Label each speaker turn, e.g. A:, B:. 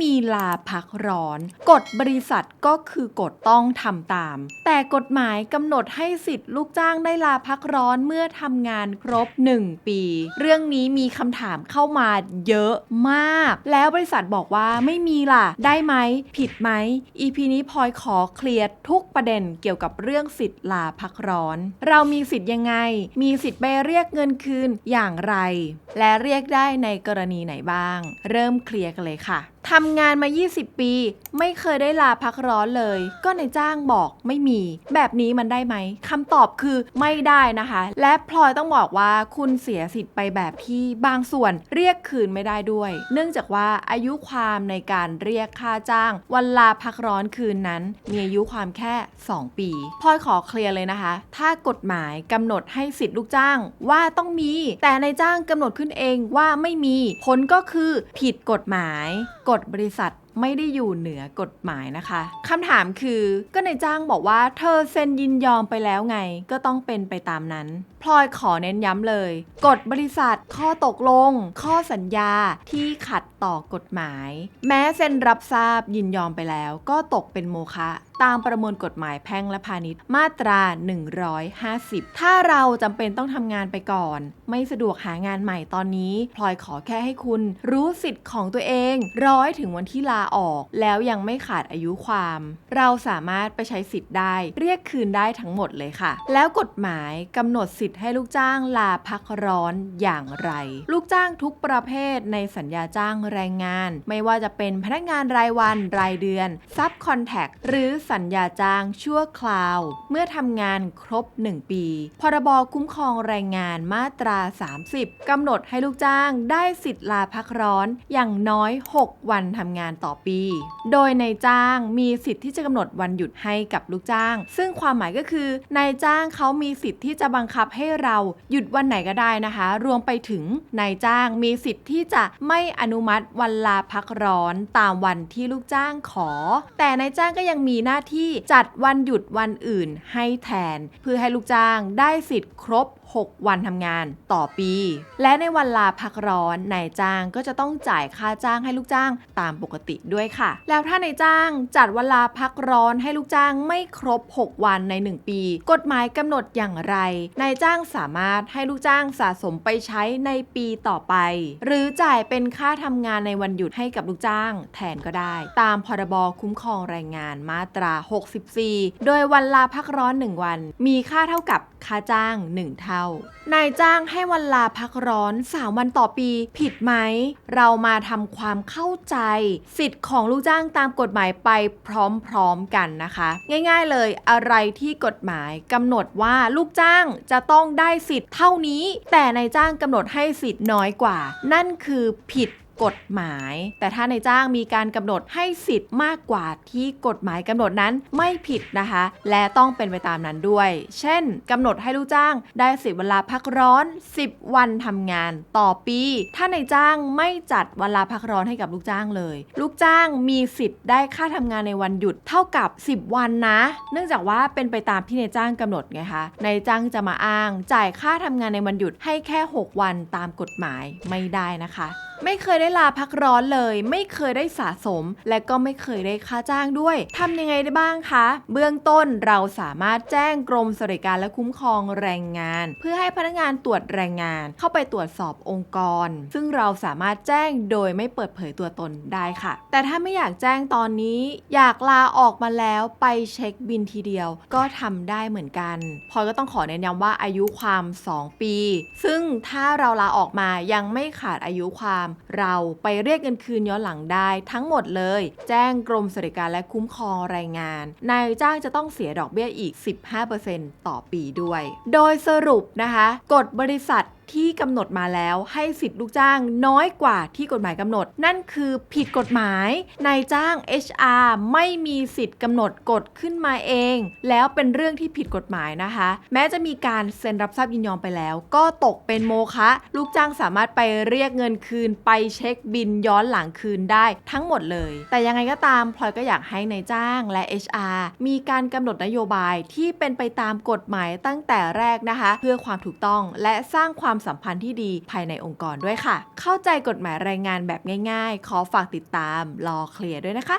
A: มี ลาพักร้อน กฎบริษัทก็คือกฎต้องทำตาม แต่กฎหมายกำหนดให้สิทธิ์ลูกจ้างได้ลาพักร้อนเมื่อทำงานครบ 1 ปี เรื่องนี้มีคำถามเข้ามาเยอะมาก แล้วบริษัทบอกว่าไม่มีล่ะ ได้ไหม ผิดไหม EP นี้พลอยขอเคลียร์ทุกประเด็นเกี่ยวกับเรื่องสิทธิ์ลาพักร้อน เรามีสิทธิ์ยังไง มีสิทธิ์ไปเรียกเงินคืนอย่างไร และเรียกได้ในกรณีไหนบ้าง เริ่มเคลียร์กันเลยค่ะทำงานมา 20 ปี ไม่เคยได้ลาพักร้อนเลย ก็ในจ้างบอกไม่มี แบบนี้มันได้ไหมคำตอบคือไม่ได้นะคะ และพลอยต้องบอกว่าคุณเสียสิทธิ์ไปแบบที่บางส่วนเรียกคืนไม่ได้ด้วย เนื่องจากว่าอายุความในการเรียกค่าจ้าง วันลาพักร้อนคืนนั้น มีอายุความแค่ 2 ปีพลอยขอเคลียร์เลยนะคะ ถ้ากฎหมายกำหนดให้สิทธิ์ลูกจ้างว่าต้องมี แต่ในจ้างกำหนดขึ้นเองว่าไม่มีผลก็คือผิดกฎหมาย กฎบริษัทไม่ได้อยู่เหนือกฎหมายนะคะคำถามคือก็นายจ้างบอกว่าเธอเซ็นยินยอมไปแล้วไง ก็ต้องเป็นไปตามนั้น พลอยขอเน้นย้ำเลย กฎบริษัท ข้อตกลง ข้อสัญญาที่ขัดต่อกฎหมาย แม้เซ็นรับทราบยินยอมไปแล้ว ก็ตกเป็นโมฆะ ตามประมวลกฎหมายแพ่งและพาณิชย์มาตรา 150 ถ้าเราจำเป็นต้องทำงานไปก่อน ไม่สะดวกหางานใหม่ตอนนี้พลอยขอแค่ให้คุณ รู้สิทธิ์ของตัวเองร้อยถึงวันที่ลาออก แล้วยังไม่ขาดอายุความ เราสามารถไปใช้สิทธิ์ได้ เรียกคืนได้ทั้งหมดเลยค่ะ แล้วกฎหมายกำหนดสิทธิ์ให้ลูกจ้างลาพักร้อนอย่างไร ลูกจ้างทุกประเภทในสัญญาจ้างแรงงาน ไม่ว่าจะเป็นพนักงานรายวันรายเดือนซับคอนแทคหรือสัญญาจ้างชั่วคราว เมื่อทำงานครบ 1 ปี พรบคุ้มครองแรงงานมาตรา 30 กำหนดให้ลูกจ้างได้สิทธิ์ลาพักร้อนอย่างน้อย 6 วันทำงานต่อปี โดยนายจ้างมีสิทธิ์ที่จะกำหนดวันหยุดให้กับลูกจ้าง ซึ่งความหมายก็คือนายจ้างเขามีสิทธิ์ที่จะบังคับให้เราหยุดวันไหนก็ได้นะคะ รวมไปถึงนายจ้างมีสิทธิ์ที่จะไม่อนุมัติวันลาพักร้อนตามวันที่ลูกจ้างขอ แต่นายจ้างก็ยังมีหน้าที่จัดวันหยุดวันอื่นให้แทน เพื่อให้ลูกจ้างได้สิทธิ์ครบ 6 วันทำงานต่อปี และในวันลาพักร้อนนายจ้างก็จะต้องจ่ายค่าจ้างให้ลูกจ้างตามปกติด้วยค่ะ แล้วถ้านายจ้างจัดเวลาพักร้อนให้ลูกจ้างไม่ครบ 6 วันใน 1 ปี กฎหมายกำหนดอย่างไรนายจ้างสามารถให้ลูกจ้างสะสมไปใช้ในปีต่อไป หรือจ่ายเป็นค่าทำงานในวันหยุดให้กับลูกจ้าง แทนก็ได้ ตามพรบคุ้มครองแรงงานมาตรา 64 โดยวันลาพักร้อน 1 วัน มีค่าเท่ากับค่าจ้าง 1 เท่านายจ้างให้วันลาพักร้อน3วันต่อปี ผิดไหม เรามาทำความเข้าใจ สิทธิ์ของลูกจ้างตามกฎหมายไปพร้อมๆกันนะคะ ง่ายๆเลยอะไรที่กฎหมายกำหนดว่าลูกจ้างจะต้องได้สิทธิ์เท่านี้ แต่นายจ้างกำหนดให้สิทธิ์น้อยกว่า นั่นคือผิด กฎหมาย แต่ถ้าในจ้างมีการกำหนดให้สิทธิ์มากกว่าที่กฎหมายกำหนดนั้นไม่ผิดนะคะ และต้องเป็นไปตามนั้นด้วย เช่นกำหนดให้ลูกจ้างได้สิทธิ์เวลาพักร้อน 10 วันทำงานต่อปี ถ้าในจ้างไม่จัดเวลาพักร้อนให้กับลูกจ้างเลย ลูกจ้างมีสิทธิ์ได้ค่าทำงานในวันหยุดเท่ากับ 10 วันนะ เนื่องจากว่าเป็นไปตามที่ในจ้างกำหนดไงคะในจ้างจะมาอ้าง จ่ายค่าทำงานในวันหยุดให้แค่ 6 วันตามกฎหมายไม่ได้นะคะ ไม่เคยได้ลาพักร้อนเลย ไม่เคยได้สะสม และก็ไม่เคยได้ค่าจ้างด้วยทำยังไงได้บ้างคะ เบื้องต้นเราสามารถแจ้งกรมสวัสดิการและคุ้มครองแรงงาน เพื่อให้พนักงานตรวจแรงงาน เข้าไปตรวจสอบองค์กร ซึ่งเราสามารถแจ้งโดยไม่เปิดเผยตัวตนได้ค่ะ แต่ถ้าไม่อยากแจ้งตอนนี้ อยากลาออกมาแล้วไปเช็คบินทีเดียว ก็ทำได้เหมือนกัน พอยก็ต้องขอเน้นย้ำว่าอายุความ 2 ปี ซึ่งถ้าเราลาออกมายังไม่ขาดอายุความเราไปเรียกเงินคืนย้อนหลังได้ทั้งหมดเลย แจ้งกรมสวัสดิการและคุ้มครองแรงงานนายจ้างจะต้องเสียดอกเบี้ยอีก 15%ต่อปีด้วย โดยสรุปนะคะ กฎบริษัทที่กำหนดมาแล้วให้สิทธิ์ลูกจ้างน้อยกว่าที่กฎหมายกำหนด นั่นคือผิดกฎหมายนายจ้าง HR ไม่มีสิทธิ์กำหนดกฎขึ้นมาเอง แล้วเป็นเรื่องที่ผิดกฎหมายนะคะ แม้จะมีการเซ็นรับทราบยินยอมไปแล้ว ก็ตกเป็นโมฆะลูกจ้างสามารถไปเรียกเงินคืน ไปเช็คบินย้อนหลังคืนได้ทั้งหมดเลย แต่ยังไงก็ตามพลอยก็อยากให้ในายจ้างและ HR มีการกำหนดนโยบายที่เป็นไปตามกฎหมายตั้งแต่แรกนะคะ เพื่อความถูกต้องและสร้างความสัมพันธ์ที่ดีภายในองค์กรด้วยค่ะ เข้าใจกฎหมายแรงงานแบบง่าย ๆ ขอฝากติดตามรอเคลียร์ด้วยนะคะ